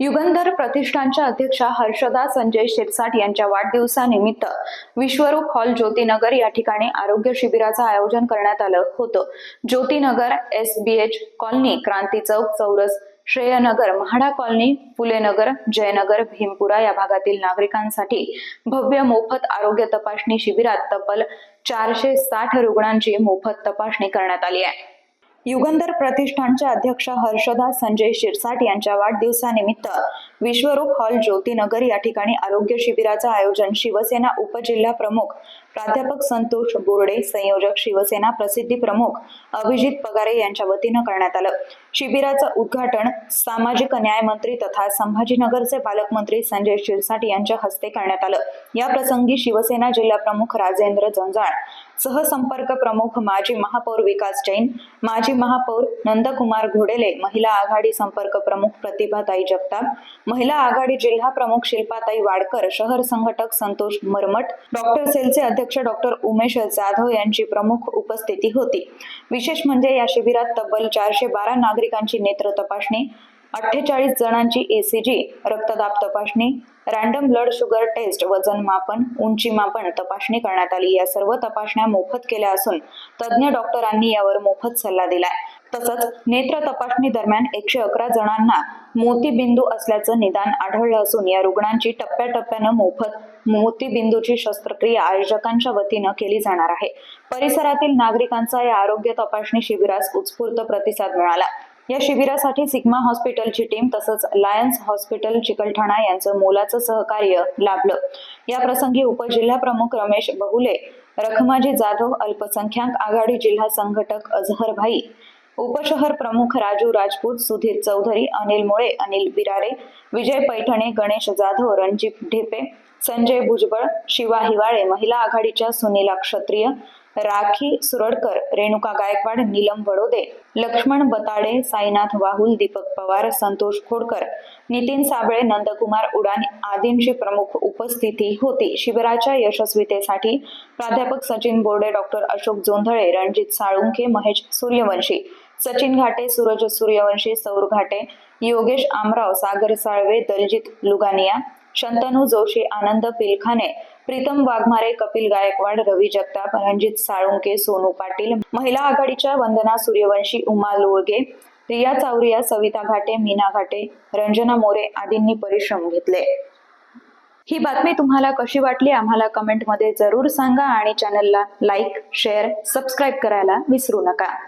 युगंधर प्रतिष्ठानच्या अध्यक्षा हर्षदा संजय शिरसाट यांच्या वाढदिवसानिमित्त विश्वरूप हॉल ज्योतीनगर या ठिकाणी आरोग्य शिबिराचं आयोजन करण्यात आलं होतं. Jyotinagar S B H colony Kranti Chowk चौरस श्रेयनगर म्हाडा कॉलनी फुलेनगर जयनगर भीमपुरा या भागातील नागरिकांसाठी भव्य मोफत आरोग्य तपासणी शिबिरात तब्बल चारशे साठ रुग्णांची मोफत तपासणी करण्यात आली आहे. युगंधर प्रतिष्ठानच्या अध्यक्ष हर्षदा संजय शिरसाट यांच्या वाढदिवसानिमित्त विश्वरूप हॉल ज्योतीनगर या ठिकाणी आरोग्य शिबिराचं आयोजन शिवसेना उपजिल्हा प्रमुख प्राध्यापक संतोष बोर्डे संयोजक शिवसेना प्रसिद्धी प्रमुख अभिजित पगारे यांच्या वतीनं करण्यात आलं. शिबिराचं उद्घाटन सामाजिक न्याय मंत्री तथा संभाजीनगरचे पालकमंत्री संजय शिरसाट यांच्या हस्ते करण्यात आलं. या प्रसंगी शिवसेना जिल्हा प्रमुख राजेंद्र जंजाळ सहसंपर्क प्रमुख माजी महापौर विकास जैन माजी महापौर नंदकुमार घोडेले महिला आघाडी संपर्क प्रमुख प्रतिभाताई जगताप महिला आघाडी जिल्हा प्रमुख शिल्पाताई वाडकर शहर संघटक संतोष मरमट डॉक्टर सेलचे अध्यक्ष डॉक्टर उमेश जाधव यांची प्रमुख उपस्थिती होती. विशेष म्हणजे या शिबिरात तब्बल चारशे बारा नागरिकांची नेत्र तपासणी अठ्ठेचाळीस जणांची एसीजी रक्तदाब तपासणी रँडम ब्लड शुगर टेस्ट वजन मापन उंची मापन तपासणी करण्यात आली. या सर्व तपासण्या मोफत केल्या असून तज्ज्ञ डॉक्टरांनी यावर मोफत सल्ला दिलाय. तसंच नेत्र तपासणी दरम्यान एकशे अकरा जणांना मोतीबिंदू असल्याचं निदान आढळलं असून या रुग्णांची टप्प्याटप्प्यानं मोफत मोतीबिंदूची शस्त्रक्रिया आयोजकांच्या वतीनं केली जाणार आहे. परिसरातील नागरिकांचा या आरोग्य तपासणी शिबिरास उत्स्फूर्त प्रतिसाद मिळाला. या शिबिरासाठी सिग्मा हॉस्पिटलची टीम तसंच लायन्स हॉस्पिटल चिकलठाणा यांचं मोलाचं सहकार्य लाभलं. या प्रसंगी उपजिल्हा प्रमुख रमेश बहुले रखमाजी जाधव अल्पसंख्याक आघाडी जिल्हा संघटक अझहर भाई उपशहर प्रमुख राजू राजपूत सुधीर चौधरी अनिल मुळे अनिल बिरारे विजय पैठणे गणेश जाधव रणजित ढेपे संजय भुजबळ शिवा हिवाळे महिला आघाडीच्या सुनीला क्षत्रिय राखी सुरडकर रेणुका गायकवाड नीलम वडोदे लक्ष्मण बताडे साईनाथ वाहुल दीपक पवार संतोष खोडकर नितीन साबळे नंदकुमार उडान आदींची प्रमुख उपस्थिती होती. शिबिराच्या यशस्वीतेसाठी प्राध्यापक सचिन बोर्डे डॉक्टर अशोक जोंधळे रणजित साळुंखे महेश सूर्यवंशी सचिन घाटे सूरज सूर्यवंशी सौर घाटे योगेश आमराव सागर साळवे दलजित लुगानिया शंतनू जोशी आनंद पिलखाने प्रीतम वाघमारे कपिल गायकवाड रवी जगताप रणजित साळुंके सोनू पाटील महिला आघाडीच्या वंदना सूर्यवंशी उमा लोळगे रिया चावरिया सविता घाटे मीना घाटे रंजना मोरे आदींनी परिश्रम घेतले. ही बातमी तुम्हाला कशी वाटली आम्हाला कमेंटमध्ये जरूर सांगा आणि चॅनलला लाईक शेअर सबस्क्राईब करायला विसरू नका.